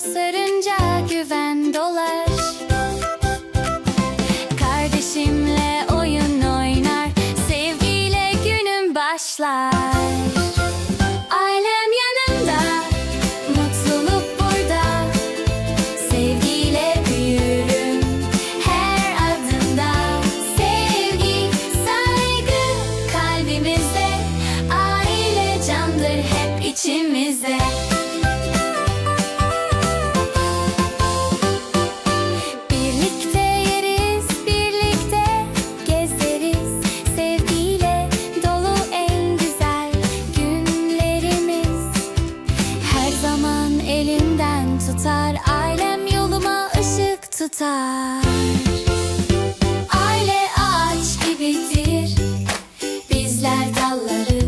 sarınca güven dolar. Kardeşimle oyun oynar Sevgiyle günüm başlar. Ailem yanımda Mutluluk burada. Sevgiyle büyürüm her adımda. Sevgi, saygı kalbimizde. Aile candır hep içimizde elinden tutar Ailem yoluma ışık tutar. Aile ağaç gibidir Bizler dalları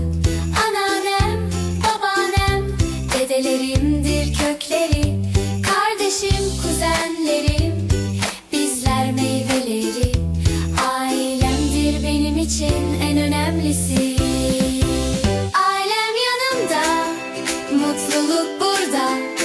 Anneannem, babaannem Dedelerimdir kökleri Kardeşim, kuzenlerim Bizler meyveleri Ailemdir benim için en önemlisi. Mutluluk burada.